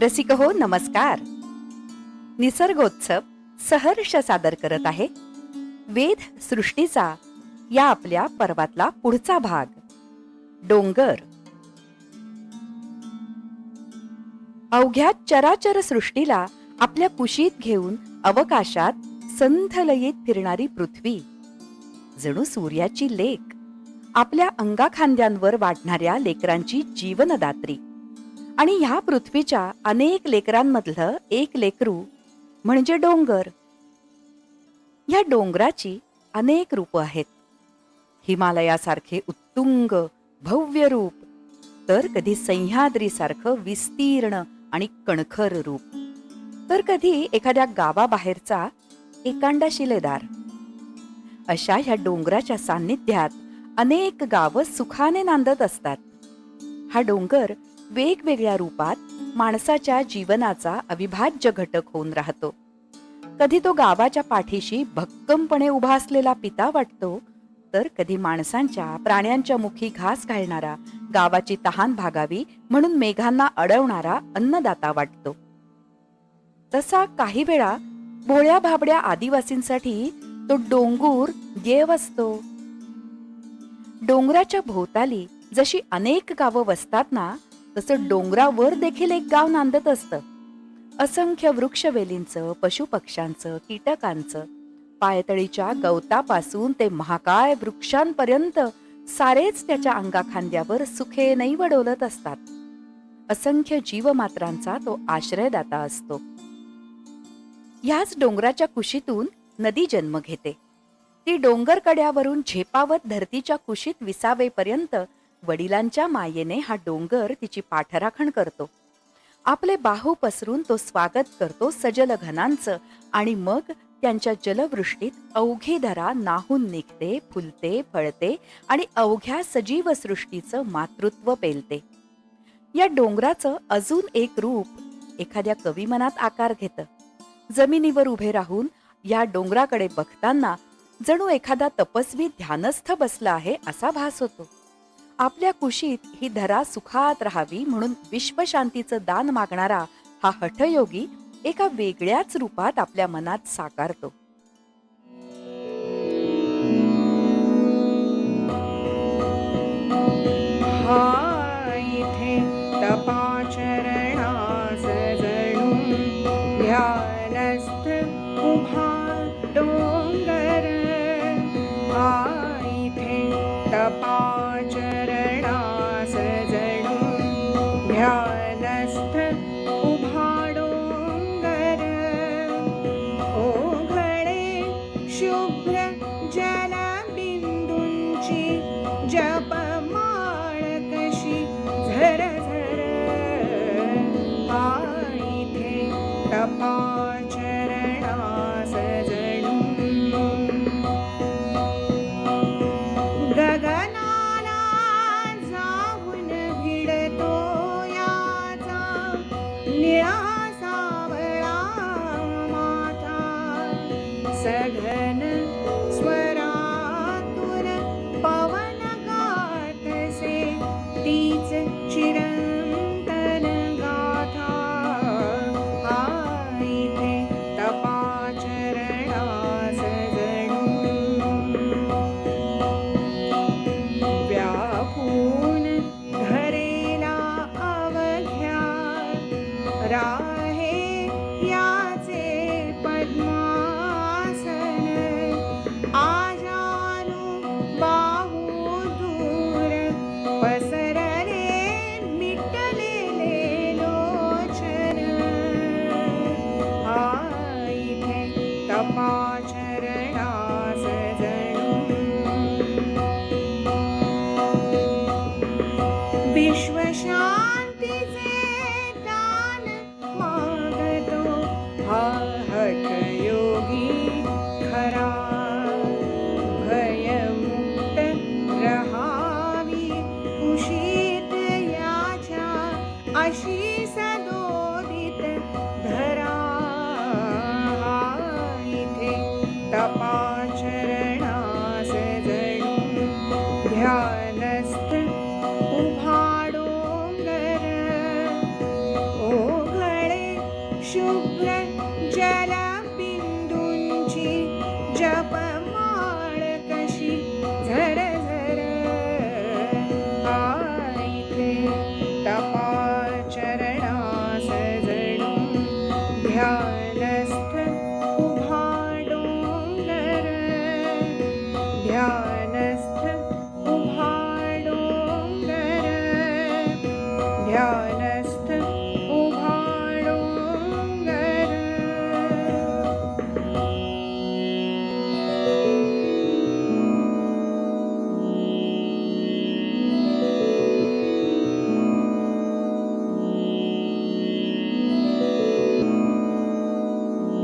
रसिक हो नमस्कार. निसर्गोत्सव सहर्ष सादर करत आहे वेध सृष्टीचा या आपल्या पर्वातला पुढचा भाग. डोंगर. अवघ्या चराचर सृष्टीला आपल्या कुशीत घेऊन अवकाशात संथलयीत फिरणारी पृथ्वी. जणू सूर्याची लेक आपल्या अंगाखांद्यांवर वाढणाऱ्या लेकरांची जीवनदात्री. आणि ह्या पृथ्वीच्या अनेक लेकरांमधलं एक लेकरू म्हणजे डोंगर. या डोंगराची अनेक रूप आहेत. हिमालयासारखे उत्तुंग भव्य रूप तर कधी सह्याद्रीसारखं विस्तीर्ण आणि कणखर रूप. तर कधी एखाद्या गावाबाहेरचा एकांडा शिलेदार. अशा ह्या डोंगराच्या सान्निध्यात अनेक गावं सुखाने नांदत असतात. हा डोंगर वेगवेगळ्या रूपात माणसाच्या जीवनाचा अविभाज्य घटक होऊन राहतो. कधी तो गावाच्या पाठीशी भक्कमपणे उभा असलेला पिता वाटतो तर कधी माणसांच्या प्राण्यांच्या मुखी घास घालणारा गावाची तहान भागावी म्हणून मेघांना अडवणारा अन्नदाता वाटतो. तसा काही वेळा भोळ्या भाबड्या आदिवासींसाठी तो डोंगूर देव असतो. डोंगराच्या भोवताली जशी अनेक गावं वसतात ना तसं डोंगरावर देखील एक गाव नांदत असतं. असंख्य वृक्षवेलींचं पशुपक्ष्यांचं कीटकांचं पायतळीच्या गवतापासून ते महाकाय वृक्षांपर्यंत सारेच त्याच्या अंगाखांद्यावर सुखे नाही डोलत असतात. असंख्य जीवमात्रांचा तो आश्रयदाता असतो. ह्याच डोंगराच्या कुशीतून नदी जन्म घेते. ती डोंगर कड्यावरून झेपावत धरतीच्या कुशीत विसावेपर्यंत वडिलांच्या मायेने हा डोंगर तिची पाठराखण करतो. आपले बाहू पसरून तो स्वागत करतो सजल घनांचं आणि मग त्यांच्या जलवृष्टीत अवघी धरा नाहून निघते फुलते फळते आणि अवघ्या सजीव सृष्टीचं मातृत्व पेलते. या डोंगराचं अजून एक रूप एखाद्या कवी मनात आकार घेतं. जमिनीवर उभे राहून या डोंगराकडे बघताना जणू एखादा तपस्वी ध्यानस्थ बसला आहे असा भास होतो. आपल्या कुशीत ही धरा सुखात राहावी म्हणून विश्वशांतीचं दान मागणारा हा हठयोगी एका वेगळ्याच रूपात आपल्या मनात साकारतो. हा इथे तपाचरण तपाचरणास जणू ध्यानस्थ उभा डोंगर ओघळे शुभ्र जलबिंदूंची जपमाळ कशी झर झर हा इथे रा अशी सदोदित धरा इथे तपाचरणास जणू ध्या ध्यानस्थ उभाडोङ्गर ध्यानस्थ उभाडोङ्गर ध्यान